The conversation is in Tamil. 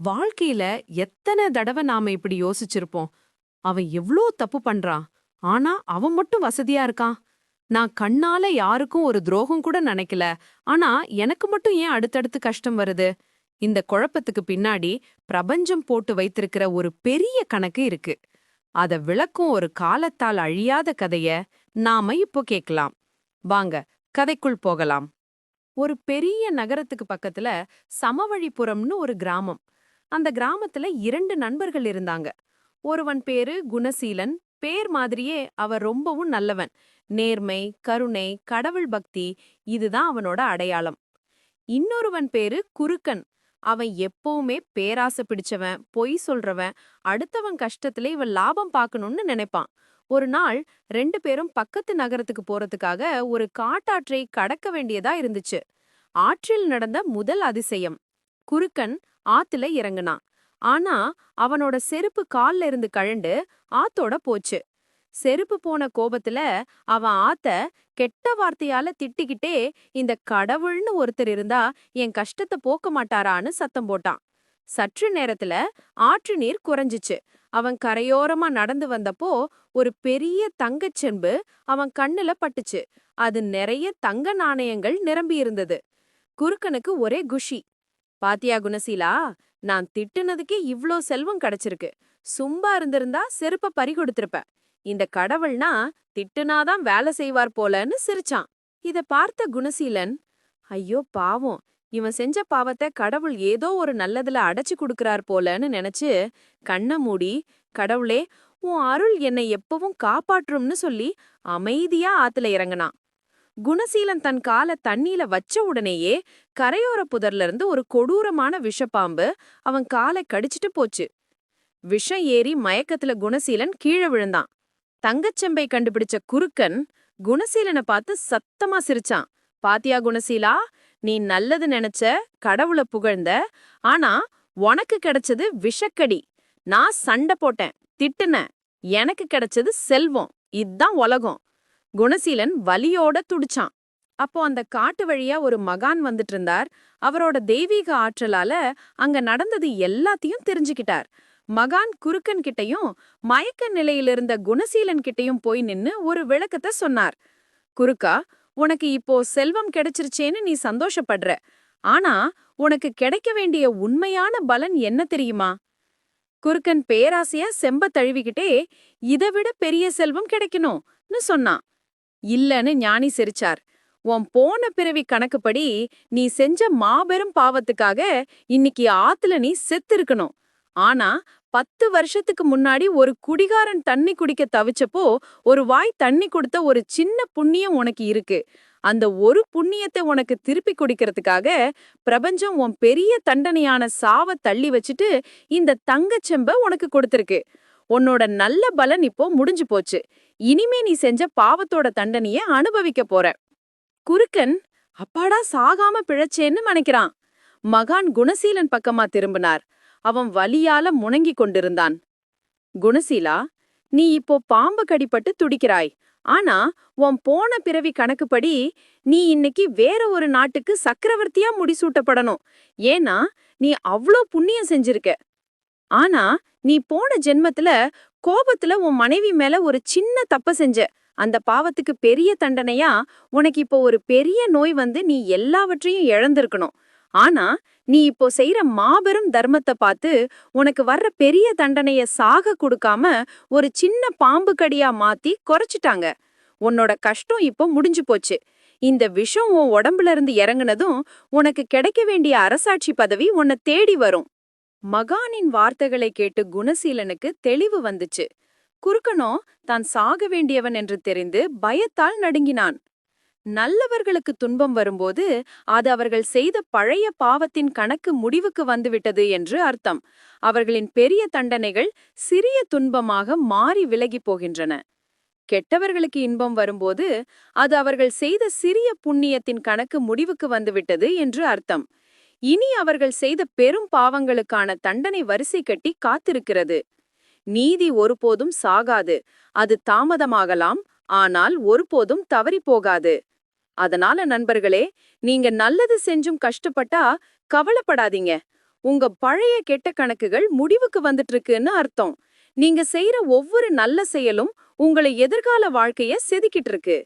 வாழ்க்கையில எத்தனை தடவை நாம இப்படி யோசிச்சிருப்போம்? அவன் எவ்ளோ தப்பு பண்றான்? ஆனா அவன் மட்டும் வசதியா இருக்கான். நான் கண்ணால யாருக்கும் ஒரு துரோகம் கூட நினைக்கல. ஆனா எனக்கு மட்டும் ஏன் அடுத்தடுத்து கஷ்டம் வருது? இந்த குழப்பத்துக்கு பின்னாடி பிரபஞ்சம் போட்டு வைத்திருக்கிற ஒரு பெரிய கணக்கு இருக்கு. அத விளக்கும் ஒரு காலத்தால் அழியாத கதைய நாம இப்போ கேட்கலாம். வாங்க கதைக்குள் போகலாம். ஒரு பெரிய நகரத்துக்கு பக்கத்துல சமவழிபுரம்னு ஒரு கிராமம். அந்த கிராமத்துல இரண்டு நண்பர்கள் இருந்தாங்க. ஒருவன் பேரு குணசீலன் பேர் மாதிரியே அவ ரொம்பவும் நல்லவன். நேர்மை கருணை கடவுள் பக்தி இதுதான் அவனோட அடையாளம். இன்னொருவன் பேரு குறுக்கன் அவன் எப்பவுமே பேராசை பிடிச்சவன் பொய் சொல்றவன். அடுத்தவன் கஷ்டத்துல இவன் லாபம் பார்க்கணும்னு நினைப்பான். ஒரு நாள் ரெண்டு பேரும் பக்கத்து நகரத்துக்கு போறதுக்காக ஒரு காட்டாற்றை கடக்க வேண்டியதா இருந்துச்சு. ஆற்றில் நடந்த முதல் அதிசயம். குறுக்கன் ஆத்துல இறங்குனான். ஆனா அவனோட செருப்பு கால்ல இருந்து கழண்டு ஆத்தோட போச்சு. செருப்பு போன கோபத்துல அவன் ஆத்த கெட்ட வார்த்தையால திட்டிக்கிட்டே இந்த கடவுள்னு ஒருத்தர் இருந்தா என் கஷ்டத்தை போக்க மாட்டாரான்னு சத்தம் போட்டான். சற்று நேரத்துல ஆற்று நீர் குறைஞ்சிச்சு. அவன் கரையோரமா நடந்து வந்தப்போ ஒரு பெரிய தங்கச் செம்பு அவன் கண்ணுல பட்டுச்சு. அது நிறைய தங்க நாணயங்கள் நிரம்பி இருந்தது குறுக்கனுக்கு ஒரே குஷி. பாத்தியா குணசீலா? நான் திட்டுனதுக்கே இவ்ளோ செல்வம் கிடைச்சிருக்கு. சும்பா இருந்திருந்தா செருப்ப பறி கொடுத்திருப்ப. இந்த கடவுள்னா திட்டுனாதான் வேலை செய்வார் போலன்னு சிரிச்சான். இத பார்த்த குணசீலன் ஐயோ பாவம் இவன் செஞ்ச பாவத்தை கடவுள் ஏதோ ஒரு நல்லதுல அடைச்சு கொடுக்கறார் போலன்னு நினைச்சு கண்ண மூடி கடவுளே உன் அருள் என்னை எப்பவும் காப்பாற்றும்னு சொல்லி அமைதியா ஆத்துல இறங்குனான். குணசீலன் தன் கால தண்ணியில வச்ச உடனேயே கரையோர புதர்ல இருந்து ஒரு கொடூரமான விஷப்பாம்பு அவன் காலை கடிச்சிட்டு போச்சு. விஷம் ஏறி மயக்கத்துல குணசீலன் கீழே விழுந்தான். தங்கச்செம்பை கண்டுபிடிச்ச குறுக்கன் குணசீலனை பார்த்து சத்தமா சிரிச்சான். பாத்தியா குணசீலா நீ நல்லது நினைச்ச கடவுள புகழ்ந்த ஆனா உனக்கு கிடைச்சது விஷக்கடி. நான் சண்டை போட்டேன் திட்டுன எனக்கு கிடைச்சது செல்வம். இதான் உலகம். குணசீலன் வலியோட துடிச்சான். அப்போ அந்த காட்டு வழியா ஒரு மகான் வந்துட்டு இருந்தார் அவரோட தெய்வீக ஆற்றலால அங்க நடந்தது எல்லாத்தையும் தெரிஞ்சுக்கிட்டார். மகான் குறுக்கன் கிட்டயும் மயக்க நிலையிலிருந்த குணசீலன் கிட்டையும் போய் நின்னு ஒரு விளக்கத்தை சொன்னார். குறுக்கா உனக்கு இப்போ செல்வம் கிடைச்சிருச்சேன்னு நீ சந்தோஷப்படுற. ஆனா உனக்கு கிடைக்க வேண்டிய உண்மையான பலன் என்ன தெரியுமா? குறுக்கன் பேராசையா செம்ப தழுவிக்கிட்டே இதை விட பெரிய செல்வம் கிடைக்கணும்னு சொன்னான். இல்லன்னு ஞானி சிரிச்சார். உன் போன பிறவி கணக்குப்படி நீ செஞ்ச மாபெரும் பாவத்துக்காக இன்னைக்கு ஆத்துல நீ செத்து இருக்கணும் ஆனா பத்து வருஷத்துக்கு முன்னாடி ஒரு குடிகாரன் தண்ணி குடிக்க தவிச்சப்போ ஒரு வாய் தண்ணி கொடுத்த ஒரு சின்ன புண்ணியம் உனக்கு இருக்கு. அந்த ஒரு புண்ணியத்தை உனக்கு திருப்பி குடிக்கிறதுக்காக பிரபஞ்சம் உன் பெரிய தண்டனையான சாவ தள்ளி வச்சுட்டு இந்த தங்கச்செம்ப உனக்கு கொடுத்திருக்கு. உன்னோட நல்ல பலன் இப்போ முடிஞ்சு போச்சு. இனிமே நீ செஞ்ச பாவத்தோட தண்டனைய அனுபவிக்க போற. குறுக்கன் அப்பாடா சாகாம பிழைச்சேன்னு நினைக்கிறான் மகான் குணசீலன் பக்கமா திரும்பினார். அவன் வலியால முணங்கிக் கொண்டிருந்தான். குணசீலா நீ இப்போ பாம்பு கடிப்பட்டு துடிக்கிறாய். ஆனா உன் போன பிறவி கணக்குப்படி நீ இன்னைக்கு வேற ஒரு நாட்டுக்கு சக்கரவர்த்தியா முடிசூட்டப்படணும். ஏன்னா நீ அவ்ளோ புண்ணியம் செஞ்சிருக்க. ஆனா நீ போன ஜென்மத்துல கோபத்துல உன் மனைவி மேல ஒரு சின்ன தப்ப செஞ்ச. அந்த பாவத்துக்கு பெரிய தண்டனையா? உனக்கு இப்போ ஒரு பெரிய நோய் வந்து நீ எல்லாவற்றையும் இழந்திருக்கணும். ஆனா நீ இப்போ செய்யற மாபெரும் தர்மத்தை பார்த்து உனக்கு வர்ற பெரிய தண்டனைய சாக கொடுக்காம ஒரு சின்ன பாம்பு கடியா மாத்தி குறைச்சிட்டாங்க. உன்னோட கஷ்டம் இப்போ முடிஞ்சு போச்சு. இந்த விஷம் உன் உடம்புல இருந்து இறங்குனதும் உனக்கு கிடைக்க வேண்டிய அரசாட்சி பதவி உன்னை தேடி வரும். மகானின் வார்த்தைகளை கேட்டு குணசீலனுக்கு தெளிவு வந்துச்சு. குறுக்கனோ தான் சாக வேண்டியவன் என்று தெரிந்து பயத்தால் நடுங்கினான். நல்லவர்களுக்கு துன்பம் வரும்போது அது அவர்கள் செய்த பழைய பாவத்தின் கணக்கு முடிவுக்கு வந்துவிட்டது என்று அர்த்தம். அவர்களின் பெரிய தண்டனைகள் சிறிய துன்பமாக மாறி விலகி போகின்றன. கெட்டவர்களுக்கு இன்பம் வரும்போது அது அவர்கள் செய்த சிறிய புண்ணியத்தின் கணக்கு முடிவுக்கு வந்துவிட்டது என்று அர்த்தம். இனி அவர்கள் செய்த பெரும் பாவங்களுக்கான தண்டனை வரிசை கட்டி காத்திருக்கிறது. நீதி ஒருபோதும் சாகாது. அது தாமதமாகலாம் ஆனால் ஒருபோதும் தவறி போகாது. அதனால நண்பர்களே நீங்க நல்லது செஞ்சும் கஷ்டப்பட்டா கவலைப்படாதீங்க. உங்க பழைய கெட்ட கணக்குகள் முடிவுக்கு வந்துட்டு இருக்குன்னு அர்த்தம். நீங்க செய்யற ஒவ்வொரு நல்ல செயலும் உங்களை எதிர்கால வாழ்க்கைய செதுக்கிட்டு இருக்கு